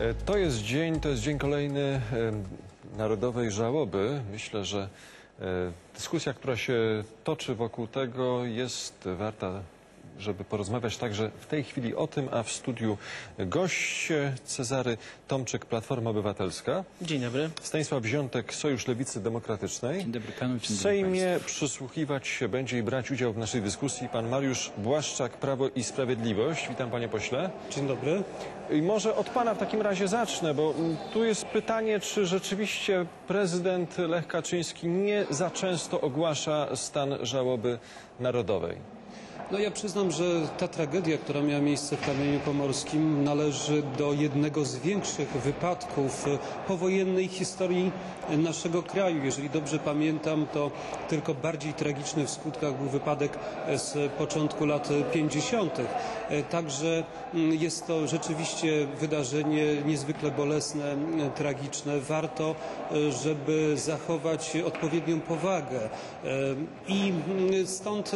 E, To jest dzień, to jest dzień kolejny e, narodowej żałoby. Myślę, że e, dyskusja, która się toczy wokół tego jest warta, żeby porozmawiać także w tej chwili o tym, a w studiu goście Cezary Tomczyk, Platforma Obywatelska, Dzień dobry. Stanisław Wziątek, Sojusz Lewicy Demokratycznej. Dzień dobry panu, W dzień dobry Sejmie przysłuchiwać się będzie i brać udział w naszej dyskusji pan Mariusz Błaszczak, Prawo i Sprawiedliwość. Witam panie pośle. Dzień dobry. I może od pana w takim razie zacznę, bo mm, tu jest pytanie, czy rzeczywiście prezydent Lech Kaczyński nie za często ogłasza stan żałoby narodowej. No ja przyznam, że ta tragedia, która miała miejsce w Kamieniu Pomorskim należy do jednego z większych wypadków e, powojennej historii naszego kraju. Jeżeli dobrze pamiętam, to tylko bardziej tragiczny w skutkach był wypadek e, z początku lat 50. E, Także mm, jest to rzeczywiście wydarzenie niezwykle bolesne, tragiczne. Warto, żeby zachować odpowiednią powagę. I mm, stąd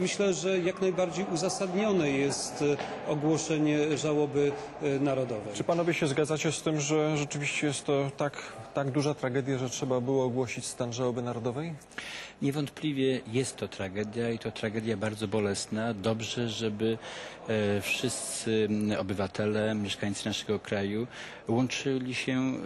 myślę, że jak najbardziej uzasadnione jest e, ogłoszenie żałoby e, narodowej. Czy panowie się zgadzacie z tym, że rzeczywiście jest to tak, tak duża tragedia, że trzeba było ogłosić stan żałoby narodowej? Niewątpliwie jest to tragedia i to tragedia bardzo bolesna. Dobrze, żeby e, wszyscy m, obywatele, mieszkańcy naszego kraju łączyli się e,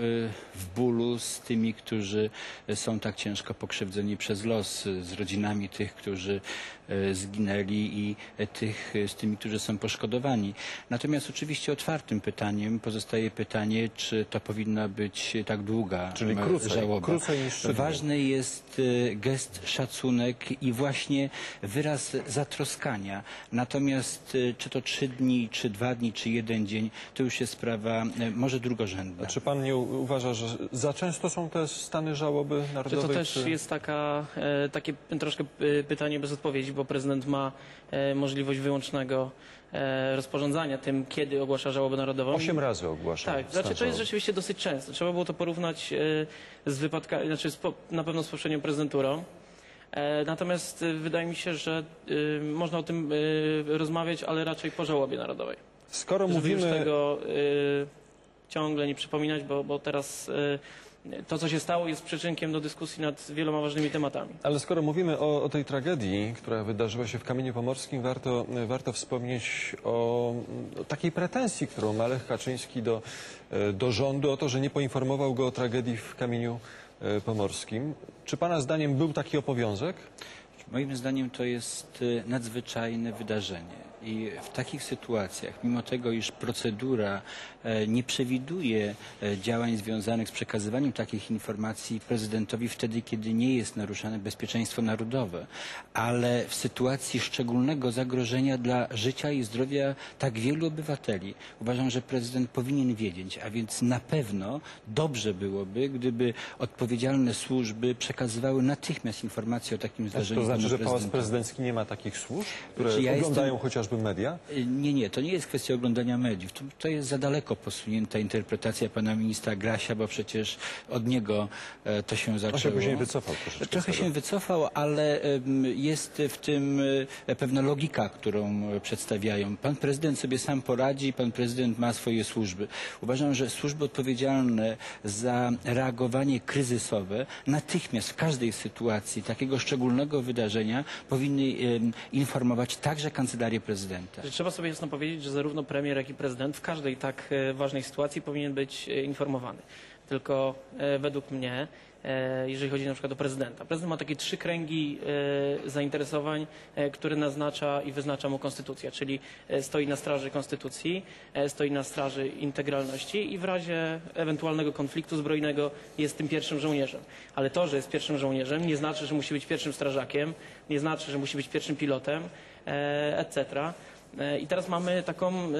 w bólu z tymi, którzy są tak ciężko pokrzywdzeni przez los, z rodzinami tych, którzy e, zginęli i e, tych e, z tymi, którzy są poszkodowani. Natomiast oczywiście otwartym pytaniem pozostaje pytanie, czy to powinna być tak długa Czyli krócej, żałoba. krócej niż. Ważny jest e, gest szacunek i właśnie wyraz zatroskania. Natomiast e, czy to trzy dni, czy dwa dni, czy jeden dzień, to już jest sprawa e, może drugorzędna. Czy pan nie uważa, że za często są te stany żałoby Czy narodowej? to też czy- jest taka, e, takie troszkę e, pytanie bez odpowiedzi, bo prezydent ma e, możliwość wyłącznego e, rozporządzania tym, kiedy ogłasza żałobę narodową. Osiem razy ogłasza Tak, znaczy to jest rzeczywiście dosyć często. Trzeba było to porównać z wypadkami, znaczy z po, na pewno z poprzednią prezydenturą. E, Natomiast e, wydaje mi się, że e, można o tym rozmawiać, ale raczej po żałobie narodowej. Skoro Żeby już mówimy... tego ciągle nie przypominać, bo, bo teraz to, co się stało, jest przyczynkiem do dyskusji nad wieloma ważnymi tematami. Ale skoro mówimy o, o tej tragedii, która wydarzyła się w Kamieniu Pomorskim, warto, warto wspomnieć o, o takiej pretensji, którą ma Lech Kaczyński do, do rządu o to, że nie poinformował go o tragedii w Kamieniu e, Pomorskim. Czy Pana zdaniem był taki obowiązek? Moim zdaniem to jest e, nadzwyczajne wydarzenie. I w takich sytuacjach, mimo tego, iż procedura e, nie przewiduje e, działań związanych z przekazywaniem takich informacji prezydentowi wtedy, kiedy nie jest naruszane bezpieczeństwo narodowe, ale w sytuacji szczególnego zagrożenia dla życia i zdrowia tak wielu obywateli, uważam, że prezydent powinien wiedzieć, a więc na pewno dobrze byłoby, gdyby odpowiedzialne służby przekazywały natychmiast informacje o takim zdarzeniu. To znaczy, że Pałac. Prezydencki nie ma takich służb, które ja oglądają jestem- chociażby media? Y, Nie, nie, to nie jest kwestia oglądania mediów. To, to jest za daleko posunięta interpretacja pana ministra Grasia, bo przecież od niego e, to się zaczęło. On się później wycofał troszeczkę. Trochę się wycofał, ale em, jest w tym e, pewna logika, którą e, przedstawiają. Pan prezydent sobie sam poradzi, pan prezydent ma swoje służby. Uważam, że służby odpowiedzialne za reagowanie kryzysowe natychmiast w każdej sytuacji takiego szczególnego wydarzenia powinny informować także kancelarię prezydenta. Że Trzeba sobie jasno powiedzieć, że zarówno premier, jak i prezydent w każdej tak e, ważnej sytuacji powinien być e, informowany. Tylko e, według mnie, jeżeli chodzi na przykład o prezydenta, prezydent ma takie trzy kręgi zainteresowań, które naznacza i wyznacza mu konstytucja, czyli stoi na straży konstytucji, stoi na straży integralności i w razie ewentualnego konfliktu zbrojnego jest tym pierwszym żołnierzem. Ale to, że jest pierwszym żołnierzem nie znaczy, że musi być pierwszym strażakiem, nie znaczy, że musi być pierwszym pilotem, etc. E, I teraz mamy taką, e,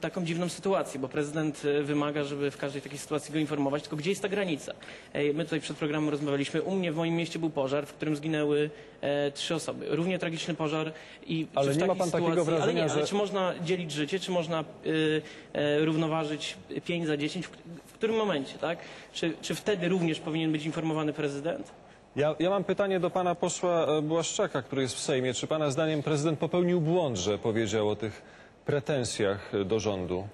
taką dziwną sytuację, bo prezydent e, wymaga, żeby w każdej takiej sytuacji go informować, tylko gdzie jest ta granica? E, My tutaj przed programem rozmawialiśmy, u mnie w moim mieście był pożar, w którym zginęły e, trzy osoby. Równie tragiczny pożar i Ale w nie ma pan takiego sytuacji, ale, wrażenia, nie, ale że- czy można dzielić życie, czy można e, równoważyć 5 za 10? W, w którym momencie, tak? Czy, czy wtedy również powinien być informowany prezydent? Ja, ja mam pytanie do pana posła e, Błaszczaka, który jest w Sejmie. Czy pana zdaniem prezydent popełnił błąd, że powiedział o tych pretensjach do rządu?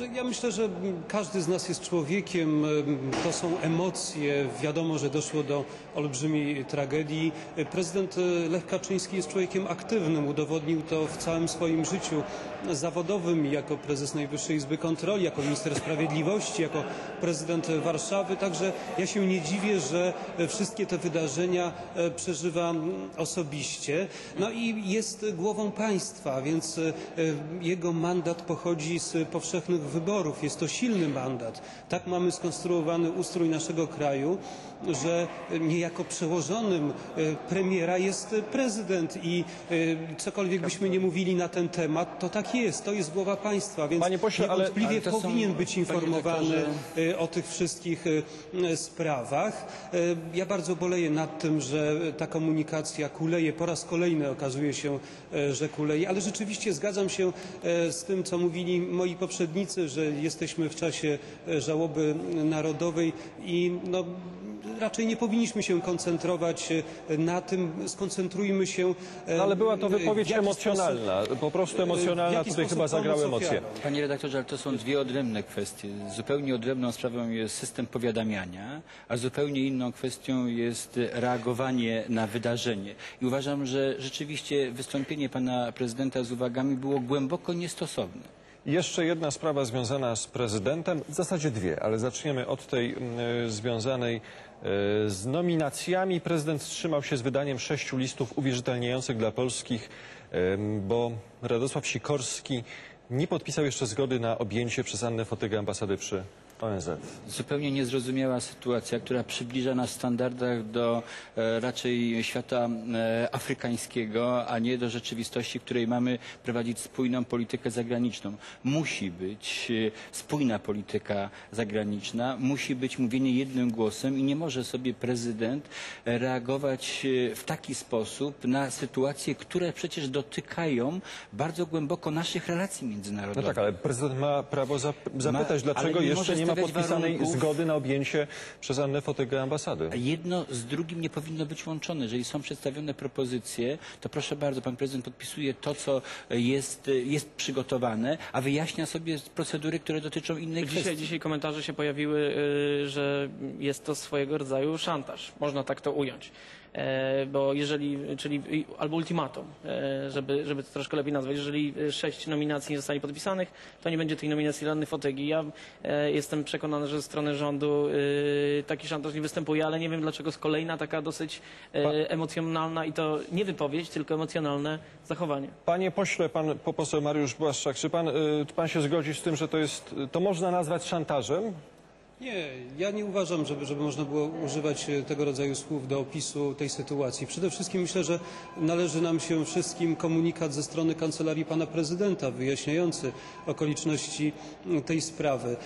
Ja myślę, że każdy z nas jest człowiekiem, em, to są emocje. Wiadomo, że doszło do olbrzymiej tragedii. Prezydent e, Lech Kaczyński jest człowiekiem aktywnym, udowodnił to w całym swoim życiu zawodowym jako prezes Najwyższej Izby Kontroli, jako minister sprawiedliwości, jako prezydent Warszawy. Także ja się nie dziwię, że e, wszystkie te wydarzenia e, przeżywa osobiście. No i jest głową państwa, więc jego mandat pochodzi z powszechnych wyborów. Jest to silny mandat. Tak mamy skonstruowany ustrój naszego kraju, że niejako przełożonym e, premiera jest prezydent i e, cokolwiek byśmy nie mówili na ten temat, to tak jest. To jest głowa państwa, więc Panie pośle, ale- niewątpliwie ale to są- powinien być informowany e, o tych wszystkich sprawach. Ja bardzo boleję nad tym, że ta komunikacja kuleje. Po raz kolejny okazuje się, że kuleje, ale rzeczywiście zgadzam się z tym, co mówili moi poprzednicy, że jesteśmy w czasie e, żałoby narodowej i no, raczej nie powinniśmy się koncentrować e, na tym. Skoncentrujmy się. e, No, ale była to wypowiedź emocjonalna, po prostu emocjonalna, tutaj sposób chyba zagrały emocje. Panie redaktorze, ale to są dwie odrębne kwestie. Zupełnie odrębną sprawą jest system powiadamiania, a zupełnie inną kwestią jest reagowanie na wydarzenie. I uważam, że rzeczywiście wystąpienie pana prezydenta z uwagami było głęboko niestosowne. Jeszcze jedna sprawa związana z prezydentem, w zasadzie dwie, ale zaczniemy od tej mm, związanej e, z nominacjami. Prezydent wstrzymał się z wydaniem sześciu listów uwierzytelniających dla polskich, em, bo Radosław Sikorski nie podpisał jeszcze zgody na objęcie przez Annę Fotygę ambasady przy ONZ. Zupełnie niezrozumiała sytuacja, która przybliża nas w standardach do e, raczej świata e, afrykańskiego, a nie do rzeczywistości, w której mamy prowadzić spójną politykę zagraniczną. Musi być e, spójna polityka zagraniczna, musi być mówienie jednym głosem i nie może sobie prezydent e, reagować e, w taki sposób na sytuacje, które przecież dotykają bardzo głęboko naszych relacji No międzynarodowych. tak, ale prezydent ma prawo zap- zapytać, ale dlaczego nie jeszcze może nie ma podpisanej warunków. zgody na objęcie przez Annę Fotygę ambasady. A Jedno z drugim nie powinno być łączone. Jeżeli są przedstawione propozycje, to proszę bardzo, pan prezydent podpisuje to, co jest, jest przygotowane, a wyjaśnia sobie procedury, które dotyczą innej Dzisiaj, kwestii. dzisiaj komentarze się pojawiły, y, że jest to swojego rodzaju szantaż. Można tak to ująć. E, Bo jeżeli, czyli albo ultimatum, e, żeby, żeby to troszkę lepiej nazwać. Jeżeli y, sześć nominacji nie zostanie podpisanych, to nie będzie tej nominacji dla Fotygi. Ja e, jestem przekonany, że ze strony rządu taki szantaż nie występuje, ale nie wiem dlaczego jest kolejna taka dosyć e, emocjonalna i to nie wypowiedź, tylko emocjonalne zachowanie. Panie pośle, pan po- poseł Mariusz Błaszczak, czy pan, pan się zgodzi z tym, że to jest, to można nazwać szantażem? Nie, ja nie uważam, żeby, żeby można było używać e, tego rodzaju słów do opisu tej sytuacji. Przede wszystkim myślę, że należy nam się wszystkim komunikat ze strony kancelarii pana prezydenta wyjaśniający okoliczności tej sprawy.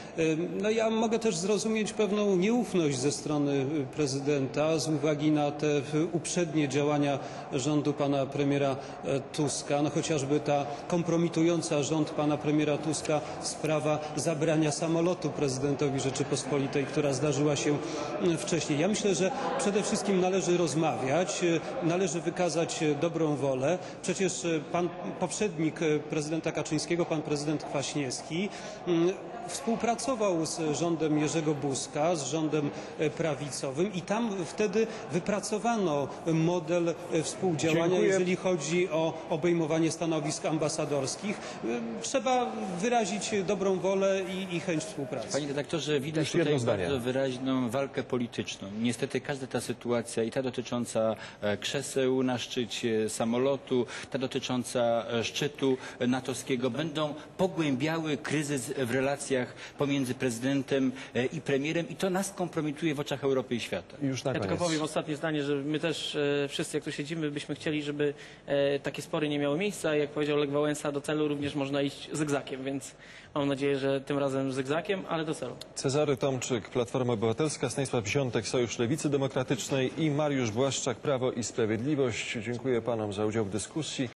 No ja mogę też zrozumieć pewną nieufność ze strony e, prezydenta z uwagi na te uprzednie działania rządu pana premiera e, Tuska, no chociażby ta kompromitująca rząd pana premiera Tuska sprawa zabrania samolotu prezydentowi Rzeczypospolitej, która zdarzyła się mm, wcześniej. Ja myślę, że przede wszystkim należy rozmawiać, e, należy wykazać e, dobrą wolę. Przecież e, pan poprzednik prezydenta Kaczyńskiego, pan prezydent Kwaśniewski, mm, współpracował z rządem Jerzego Buzka, z rządem e, prawicowym i tam wtedy wypracowano model e, współdziałania, Dziękuję. jeżeli chodzi o obejmowanie stanowisk ambasadorskich. E, Trzeba wyrazić dobrą wolę i, i chęć współpracy. Panie redaktorze, widać Jeszcze tutaj bardzo wyraźną walkę polityczną. Niestety każda ta sytuacja, i ta dotycząca krzeseł na szczycie, samolotu, ta dotycząca szczytu natowskiego, będą pogłębiały kryzys w relacjach pomiędzy prezydentem e, i premierem i to nas kompromituje w oczach Europy i świata. Już na Ja koniec. tylko powiem ostatnie zdanie, że my też e, wszyscy, jak tu siedzimy, byśmy chcieli, żeby e, takie spory nie miały miejsca. Jak powiedział Lech Wałęsa, do celu również można iść zygzakiem, więc mam nadzieję, że tym razem zygzakiem, ale do celu. Cezary Tomczyk, Platforma Obywatelska, Stanisław Wziątek, Sojusz Lewicy Demokratycznej i Mariusz Błaszczak, Prawo i Sprawiedliwość. Dziękuję panom za udział w dyskusji.